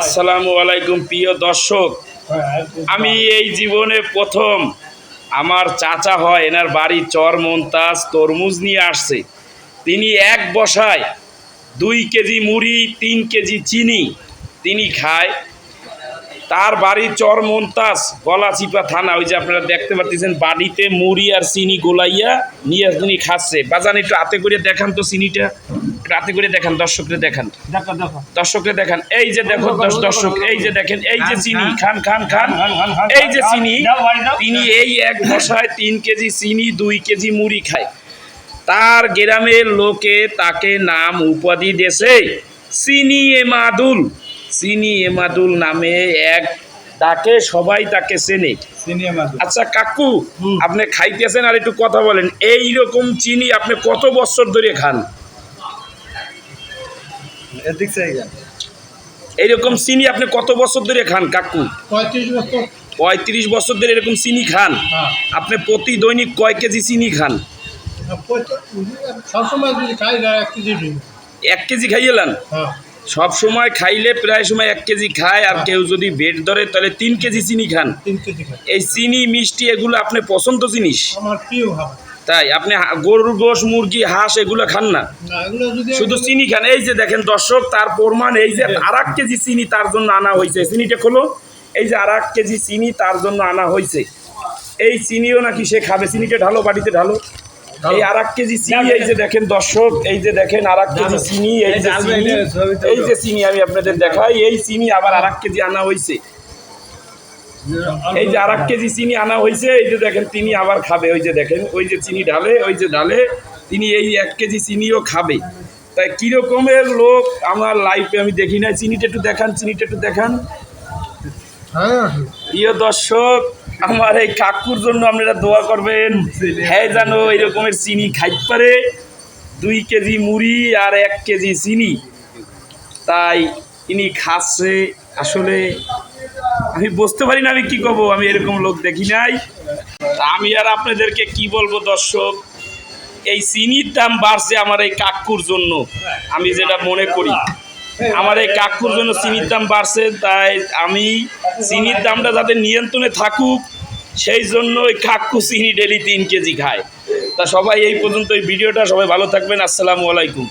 আসসালামু আলাইকুম, প্রিয় দর্শক। আমি এই জীবনে প্রথম আমার চাচা হয়, এনার বাড়ি চর, মন্তাজ, তরমুজ নিয়ে আসছে। তিনি এক বসায় দুই কেজি মুড়ি, তিন কেজি চিনি তিনি খায়। তার বাড়ি চর, মন্তাজ, গলাচিপা থানা, ওই যে আপনারা দেখতে পাচ্ছেন বাড়িতে মুড়ি আর চিনি গোলাইয়া নিয়ে তিনি খাচ্ছে। বাজান, একটু হাতে করে দেখান তো চিনিটা। হাতে করে দেখান দর্শকরে দেখান। দেখো দেখো। দর্শকরে দেখান। এই যে দেখো দশ- দর্শক এই যে দেখেন এই যে চিনি খান খান খান এই যে চিনি তিনি এই এক বসায় তিন কেজি চিনি দুই কেজি মুড়ি খায়। তার গ্রামের লোকে তাকে নাম উপাধি দেশে চিনি এমাদুল চিনি এমাদুল নামে এক তাকে সবাই তাকে চেনে। আচ্ছা কাকু আপনি খাইতেছেন আর একটু কথা বলেন। এই রকম চিনি আপনি কত বছর ধরে খান? এদিক থেকে এইরকম চিনি আপনি কত বছর ধরে খান কাকু? পঁয়ত্রিশ বছর। পঁয়ত্রিশ বছর ধরে এরকম চিনি খান? হ্যাঁ। আপনি প্রতি দৈনিক কয় কেজি চিনি খান? সবসময় যদি খাই না এক কেজি খাইয়েলেন হ্যাঁ। সব সময় খাইলে প্রায় সময় এক কেজি খায় আর কেউ যদি বেড ধরে তাহলে তিন কেজি চিনি খান। এই চিনি মিষ্টি এগুলো আপনি পছন্দ জিনিস? আমার প্রিয় খাবার। তাই আপনি গরুর গোশ মুরগি হাঁস এগুলো খান না। শুধু চিনি খান। এই যে দেখেন দর্শক তার প্রমাণ এই যে আর এক কেজি চিনি তার জন্য আনা হয়েছে। চিনিটা খোলো। এই যে আর এক কেজি চিনি তার জন্য আনা হয়েছে। এই চিনিও নাকি সে খাবে। চিনিটা ঢালো বাড়িতে ঢালো। এই আর এক কেজি চিনি এই যে দেখেন দর্শক এই যে দেখেন আর এক কেজি চিনি এই যে চিনি এই যে চিনি আমি আপনাদের দেখাই। এই চিনি আবার আর এক কেজি আনা হয়েছে। এই যে আর এক কেজি চিনি আনা হয়েছে এই যে দেখেন তিনি আবার খাবে ওই যে দেখেন ওই যে চিনি ঢালে ওই যে ঢালে তিনি এই এক কেজি চিনিও খাবে। তাই কীরকমের লোক আমার লাইফে আমি দেখি না চিনিটা একটু দেখান চিনিটা একটু দেখান। হ্যাঁ। প্রিয় দর্শক আমার এই কাকুর জন্য আপনারা দোয়া করবেন। হ্যাঁ জানো এরকমের চিনি খাইতে পারে। দুই কেজি মুড়ি আর এক কেজি চিনি। তাই ইনি খাচ্ছে আসলে আমি বুঝতে পারি না আমি কি করব, আমি এরকম লোক দেখি নাই। আমি আর আপনাদেরকে কি বলব দর্শক, এই চিনির দাম বাড়ছে আমার এই কাকুর জন্য, আমি যেটা মনে করি। আমার এই কাকুর জন্য চিনির দাম বাড়ছে, তাই আমি চিনির দামটা যাতে নিয়ন্ত্রণে থাকুক, সেই জন্য ওই কাকু চিনি ডেলি তিন কেজি খায়। তা সবাই এই পর্যন্ত এই ভিডিওটা, সবাই ভালো থাকবেন, আসসালামু আলাইকুম।